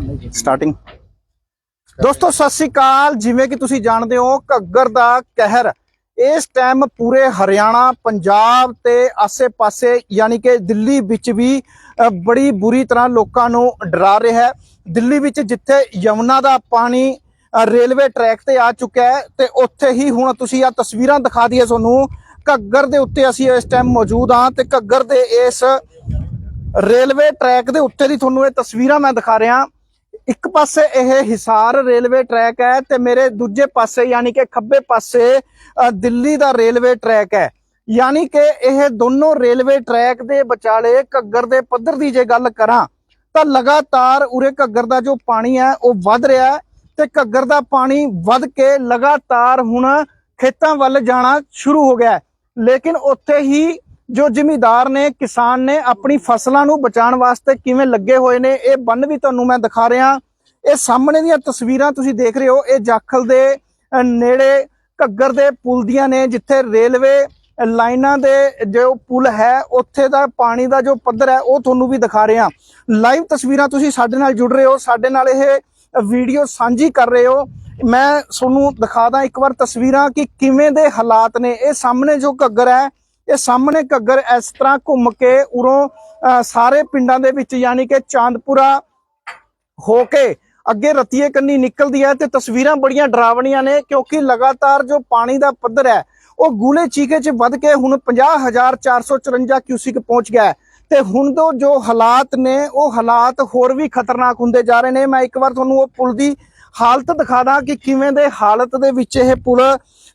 Starting ਦੋਸਤੋ, ਸਤਿ ਸ੍ਰੀ ਅਕਾਲ। ਜਿਵੇਂ ਕਿ ਤੁਸੀਂ ਜਾਣਦੇ ਹੋ, ਘੱਗਰ ਦਾ ਕਹਿਰ ਇਸ ਟਾਈਮ ਪੂਰੇ ਹਰਿਆਣਾ, ਪੰਜਾਬ ਤੇ ਆਸੇ-ਪਾਸੇ ਯਾਨੀ ਕਿ ਦਿੱਲੀ ਵਿੱਚ ਵੀ ਬੜੀ ਬੁਰੀ ਤਰ੍ਹਾਂ ਲੋਕਾਂ ਨੂੰ ਡਰਾ ਰਿਹਾ ਹੈ। ਦਿੱਲੀ ਵਿੱਚ ਜਿੱਥੇ ਯਮੁਨਾ ਦਾ ਪਾਣੀ ਰੇਲਵੇ ਟਰੈਕ ਤੇ ਆ ਚੁੱਕਾ ਹੈ ਤੇ ਉੱਥੇ ਹੀ ਹੁਣ ਤੁਸੀਂ ਆ ਤਸਵੀਰਾਂ ਦਿਖਾ ਦਈਏ ਤੁਹਾਨੂੰ। ਘੱਗਰ ਦੇ ਉੱਤੇ ਅਸੀਂ ਇਸ ਟਾਈਮ ਮੌਜੂਦ ਹਾਂ ਤੇ ਘੱਗਰ ਦੇ ਇਸ ਰੇਲਵੇ ਟਰੈਕ ਦੇ ਉੱਤੇ ਦੀ ਤੁਹਾਨੂੰ ਇਹ ਤਸਵੀਰਾਂ ਮੈਂ ਦਿਖਾ ਰਿਹਾ। ਇੱਕ ਪਾਸੇ ਇਹ ਹਿਸਾਰ ਰੇਲਵੇ ਟਰੈਕ ਹੈ ਤੇ ਮੇਰੇ ਦੂਜੇ ਪਾਸੇ ਯਾਨੀ ਕਿ ਖੱਬੇ ਪਾਸੇ ਦਿੱਲੀ ਦਾ ਰੇਲਵੇ ਟਰੈਕ ਹੈ। ਯਾਨੀ ਕਿ ਇਹ ਦੋਨੋਂ ਰੇਲਵੇ ਟਰੈਕ ਦੇ ਵਿਚਾਲੇ ਘੱਗਰ ਦੇ ਪੱਧਰ ਦੀ ਜੇ ਗੱਲ ਕਰਾਂ, ਤਾਂ ਲਗਾਤਾਰ ਉਰੇ ਘੱਗਰ ਦਾ ਜੋ ਪਾਣੀ ਹੈ ਉਹ ਵੱਧ ਰਿਹਾ ਹੈ ਤੇ ਘੱਗਰ ਦਾ ਪਾਣੀ ਵੱਧ ਕੇ ਲਗਾਤਾਰ ਹੁਣ ਖੇਤਾਂ ਵੱਲ ਜਾਣਾ ਸ਼ੁਰੂ ਹੋ ਗਿਆ ਲੇਕਿਨ ਉੱਥੇ ਹੀ ਜੋ ਜ਼ਿਮੀਦਾਰ ਨੇ, ਕਿਸਾਨ ਨੇ ਆਪਣੀ ਫਸਲਾਂ ਨੂੰ ਬਚਾਉਣ ਵਾਸਤੇ ਕਿਵੇਂ ਲੱਗੇ ਹੋਏ ਨੇ, ਇਹ ਬੰਨ ਵੀ ਤੁਹਾਨੂੰ ਮੈਂ ਦਿਖਾ ਰਿਹਾ। ਇਹ ਸਾਹਮਣੇ ਦੀਆਂ ਤਸਵੀਰਾਂ ਤੁਸੀਂ ਦੇਖ ਰਹੇ ਹੋ ਇਹ ਜਾਖਲ ਦੇ ਨੇੜੇ ਘੱਗਰ ਦੇ ਪੁਲ ਦੀਆਂ ਨੇ ਜਿੱਥੇ ਰੇਲਵੇ ਲਾਈਨਾਂ ਦੇ ਜੋ ਪੁਲ ਹੈ ਉੱਥੇ ਦਾ ਪਾਣੀ ਦਾ ਜੋ ਪੱਧਰ ਹੈ ਉਹ ਤੁਹਾਨੂੰ ਵੀ ਦਿਖਾ ਰਹੇ ਹਾਂ। ਲਾਈਵ ਤਸਵੀਰਾਂ ਤੁਸੀਂ ਸਾਡੇ ਨਾਲ ਜੁੜ ਰਹੇ ਹੋ ਸਾਡੇ ਨਾਲ ਇਹ ਵੀਡੀਓ ਸਾਂਝੀ ਕਰ ਰਹੇ ਹੋ। ਮੈਂ ਤੁਹਾਨੂੰ ਦਿਖਾਦਾ ਇੱਕ ਵਾਰ ਤਸਵੀਰਾਂ ਕਿ ਕਿਵੇਂ ਦੇ ਹਾਲਾਤ ਨੇ। ਇਹ ਸਾਹਮਣੇ ਜੋ ਘੱਗਰ ਹੈ ਇਹ ਸਾਹਮਣੇ ਘੱਗਰ ਇਸ ਤਰ੍ਹਾਂ ਘੁੰਮ ਕੇ ਉਰੋਂ ਅ, ਸਾਰੇ ਪਿੰਡਾਂ ਦੇ ਵਿੱਚ ਯਾਨੀ ਕਿ ਚਾਂਦਪੁਰਾ ਹੋ ਕੇ ਅੱਗੇ ਰਤੀਏ ਕੰਨੀ ਨਿਕਲਦੀ ਹੈ ਤੇ ਤਸਵੀਰਾਂ ਬੜੀਆਂ ਡਰਾਵਣੀਆਂ ਨੇ ਕਿਉਂਕਿ ਲਗਾਤਾਰ ਜੋ ਪਾਣੀ ਦਾ ਪੱਧਰ ਹੈ, ਉਹ ਗੂਲੇ ਚੀਕੇ 'ਚ ਵੱਧ ਕੇ ਹੁਣ 50454 ਕਿਊਸਿਕ ਪਹੁੰਚ ਗਿਆ ਹੈ। ਤੇ ਹੁਣ ਤੋਂ ਜੋ ਹਾਲਾਤ ਨੇ, ਉਹ ਹਾਲਾਤ ਹੋਰ ਵੀ ਖਤਰਨਾਕ ਹੁੰਦੇ ਜਾ ਰਹੇ ਨੇ। ਮੈਂ ਇੱਕ ਵਾਰ ਤੁਹਾਨੂੰ ਉਹ ਪੁਲ ਦੀ ਹਾਲਤ ਦਿਖਾਦਾ ਕਿ ਕਿਵੇਂ ਦੇ ਹਾਲਤ ਦੇ ਵਿੱਚ ਇਹ ਪੁਲ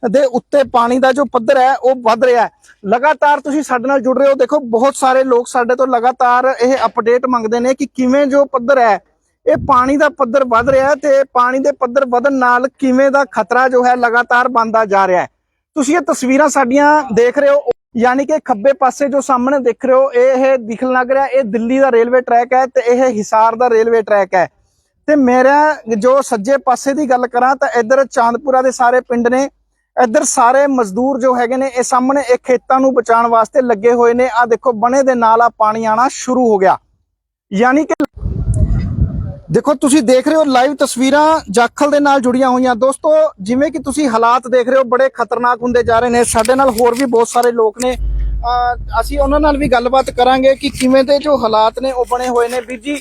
ਦੇ ਉੱਤੇ ਪਾਣੀ ਦਾ ਜੋ ਪੱਧਰ ਹੈ, ਉਹ ਵੱਧ ਰਿਹਾ ਹੈ। ਲਗਾਤਾਰ ਤੁਸੀਂ ਸਾਡੇ ਨਾਲ ਜੁੜ ਰਹੇ ਹੋ। ਦੇਖੋ, ਬਹੁਤ ਸਾਰੇ ਲੋਕ ਸਾਡੇ ਤੋਂ ਲਗਾਤਾਰ ਇਹ ਅਪਡੇਟ ਮੰਗਦੇ ਨੇ ਕਿ ਕਿਵੇਂ ਜੋ ਪੱਧਰ ਹੈ ਇਹ ਪਾਣੀ ਦਾ ਪੱਧਰ ਵੱਧ ਰਿਹਾ ਹੈ ਤੇ ਪਾਣੀ ਦੇ ਪੱਧਰ ਵਧਣ ਨਾਲ ਕਿਵੇਂ ਦਾ ਖਤਰਾ ਜੋ ਹੈ ਲਗਾਤਾਰ ਬਣਦਾ ਜਾ ਰਿਹਾ ਹੈ। ਤੁਸੀਂ ਇਹ ਤਸਵੀਰਾਂ ਸਾਡੀਆਂ ਦੇਖ ਰਹੇ ਹੋ, ਯਾਨੀ ਕਿ ਖੱਬੇ ਪਾਸੇ ਜੋ ਸਾਹਮਣੇ ਦੇਖ ਰਹੇ ਹੋ, ਇਹ ਇਹ ਦਿਖਣ ਲੱਗ ਰਿਹਾ, ਇਹ ਦਿੱਲੀ ਦਾ ਰੇਲਵੇ ਟਰੈਕ ਹੈ ਤੇ ਇਹ ਹਿਸਾਰ ਦਾ ਰੇਲਵੇ ਟਰੈਕ ਹੈ। ਤੇ ਮੇਰਾ ਜੋ ਸੱਜੇ ਪਾਸੇ ਦੀ ਗੱਲ ਕਰਾਂ ਤਾਂ ਇੱਧਰ ਚਾਂਦਪੁਰਾ ਦੇ ਸਾਰੇ ਪਿੰਡ ਨੇ, ਇੱਧਰ ਸਾਰੇ ਮਜ਼ਦੂਰ ਜੋ ਹੈਗੇ ਨੇ, ਇਹ ਸਾਹਮਣੇ ਇਹ ਖੇਤਾਂ ਨੂੰ ਬਚਾਉਣ ਵਾਸਤੇ ਲੱਗੇ ਹੋਏ ਨੇ। ਆ ਦੇਖੋ, ਬਣੇ ਦੇ ਨਾਲ ਆ ਪਾਣੀ ਆਣਾ ਸ਼ੁਰੂ ਹੋ ਗਿਆ। ਯਾਨੀ ਕਿ ਦੇਖੋ ਤੁਸੀਂ ਦੇਖ ਰਹੇ ਹੋ ਲਾਈਵ ਤਸਵੀਰਾਂ ਜਾਖਲ ਦੇ ਨਾਲ ਜੁੜੀਆਂ ਹੋਈਆਂ। ਦੋਸਤੋ ਜਿਵੇਂ ਕਿ ਤੁਸੀਂ ਹਾਲਾਤ ਦੇਖ ਰਹੇ ਹੋ ਬੜੇ ਖਤਰਨਾਕ ਹੁੰਦੇ ਜਾ ਰਹੇ ਨੇ। ਸਾਡੇ ਨਾਲ ਹੋਰ ਵੀ ਬਹੁਤ ਸਾਰੇ ਲੋਕ ਨੇ। ਅਸੀਂ ਉਹਨਾਂ ਨਾਲ ਵੀ ਗੱਲਬਾਤ ਕਰਾਂਗੇ ਕਿ ਕਿਵੇਂ ਦੇ ਜੋ ਹਾਲਾਤ ਨੇ ਉਹ ਬਣੇ ਹੋਏ ਨੇ। ਵੀਰ ਜੀ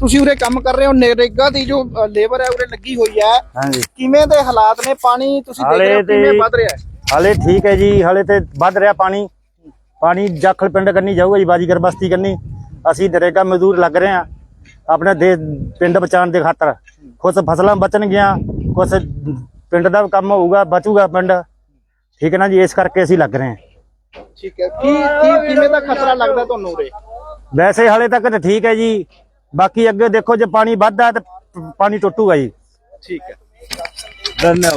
ਤੁਸੀਂ ਉਰੇ ਕੰਮ ਕਰ ਰਹੇ ਹੋ ਨਰੇਗਾ ਦੀ ਜੋ ਲੇਬਰ ਹੈ ਉਰੇ ਲੱਗੀ ਹੋਈ ਹੈ। ਹਾਂਜੀ। ਕਿਵੇਂ ਦੇ ਹਾਲਾਤ ਨੇ? ਪਾਣੀ ਤੁਸੀਂ ਦੇਖ ਰਹੇ ਹੋ ਕਿਵੇਂ ਵੱਧ ਰਿਹਾ ਹੈ? ਹਾਲੇ ਠੀਕ ਹੈ ਜੀ ਹਾਲੇ ਤੇ ਵੱਧ ਰਿਹਾ ਪਾਣੀ। ਪਾਣੀ ਜਾਖਲ ਪਿੰਡ ਕੰਨੀ ਜਾਊਗਾ ਜੀ ਬਾਜੀਗਰ ਬਸਤੀ ਕੰਨੀ। ਅਸੀਂ ਨਰੇਗਾ ਮਜ਼ਦੂਰ ਲੱਗ ਰਹੇ ਹਾਂ। ਆਪਣੇ ਦੇ ਪਿੰਡ ਬਚਾਉਣ ਦੇ ਖਾਤਰ। ਕੁਛ ਫਸਲਾਂ ਬਚਣਗੀਆਂ ਕੁਛ ਪਿੰਡ ਦਾ ਕੰਮ ਹੋਊਗਾ ਬਚੂਗਾ ਪਿੰਡ। ਠੀਕ ਹੈ ਨਾ ਜੀ ਇਸ ਕਰਕੇ ਅਸੀਂ ਲੱਗ ਰਹੇ ਹਾਂ। ਠੀਕ ਹੈ। ਕੀ ਕੀ ਕਿਵੇਂ ਦਾ ਖਤਰਾ ਲੱਗਦਾ ਤੁਹਾਨੂੰ ਉਰੇ? ਵੈਸੇ ਹਾਲੇ ਤੱਕ ਤਾਂ ਠੀਕ ਹੈ ਜੀ। ਬਾਕੀ ਅੱਗੇ ਦੇਖੋ ਜੇ ਪਾਣੀ ਵੱਧਦਾ ਤਾਂ ਪਾਣੀ ਟੁੱਟੂਗਾ ਜੀ। ਠੀਕ ਹੈ।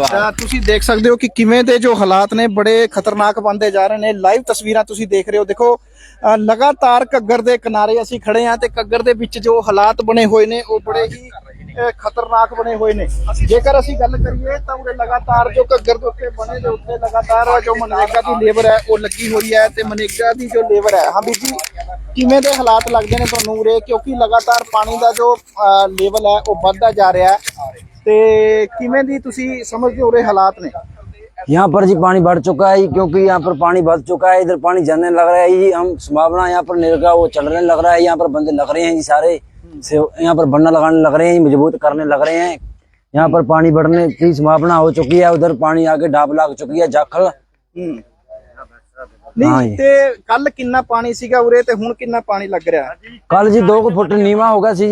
ਤਾਂ ਤੁਸੀਂ ਦੇਖ ਸਕਦੇ ਹੋ ਕਿ ਕਿਵੇਂ ਦੇ ਜੋ ਹਾਲਾਤ ਨੇ ਬੜੇ ਖਤਰਨਾਕ ਬਣਦੇ ਜਾ ਰਹੇ ਨੇ। ਲਾਈਵ ਤਸਵੀਰਾਂ ਤੁਸੀਂ ਦੇਖ ਰਹੇ ਹੋ। ਦੇਖੋ ਅ, ਲਗਾਤਾਰ ਘੱਗਰ ਦੇ ਕਿਨਾਰੇ ਅਸੀਂ ਖੜੇ ਹਾਂ ਤੇ ਘੱਗਰ ਦੇ ਵਿੱਚ ਜੋ ਹਾਲਾਤ ਬਣੇ ਹੋਏ ਨੇ ਉਹ ਬੜੇ ਹੀ ਅ, ਖਤਰਨਾਕ ਬਣੇ ਹੋਏ ਨੇ। ਜੇਕਰ ਅਸੀਂ ਗੱਲ ਕਰੀਏ ਤਾਂ ਉਹਦੇ ਲਗਾਤਾਰ ਜੋ ਘੱਗਰ ਦੇ ਉੱਤੇ ਬਣੇ ਦੇ ਉੱਤੇ ਲਗਾਤਾਰ ਜੋ ਮਨਰੇਗਾ ਦੀ ਲੇਬਰ ਹੈ ਉਹ ਲੱਗੀ ਹੋਈ ਹੈ ਤੇ ਮਨਰੇਗਾ ਦੀ ਜੋ ਲੇਬਰ ਹੈ। ਹਾਂ ਵੀਰ ਜੀ ਕਿਵੇਂ ਦੇ ਹਾਲਾਤ ਲੱਗਦੇ ਨੇ ਤੁਹਾਨੂੰ ਉਰੇ? ਕਿਉਂਕਿ ਲਗਾਤਾਰ ਪਾਣੀ ਦਾ ਜੋ ਲੈਵਲ ਹੈ ਉਹ ਵੱਧਦਾ ਜਾ ਰਿਹਾ ਹੈ। ਤੇ ਕਿਵੇਂ ਦੀ ਤੁਸੀਂ ਸਮਝਦੇ ਹੋ ਉਰੇ ਹਾਲਾਤ ਨੇ यहाँ पर जी पानी बढ़ चुका है क्योंकि यहाँ पर पानी बढ़ चुका है इधर पानी जलने लग रहा है जी हम संभावना यहाँ पर निर्गा वो चलने लग रहा है यहाँ पर बंदे लग रहे हैं जी सारे से यहाँ पर बनना लगाने लग रहे हैं मजबूत करने लग रहे हैं यहाँ पर पानी बढ़ने की संभावना हो चुकी है उधर पानी आके डाब लाग चुकी है जाखल ਹੂੰ ਹਾਂ ਨਹੀਂ ਜੀ। ਤੇ ਕੱਲ ਕਿੰਨਾ ਪਾਣੀ ਸੀਗਾ ਉਰੇ ਤੇ ਹੁਣ ਕਿੰਨਾ ਪਾਣੀ ਲੱਗ ਰਿਹਾ कल जी दो को फुट नीवा होगा सी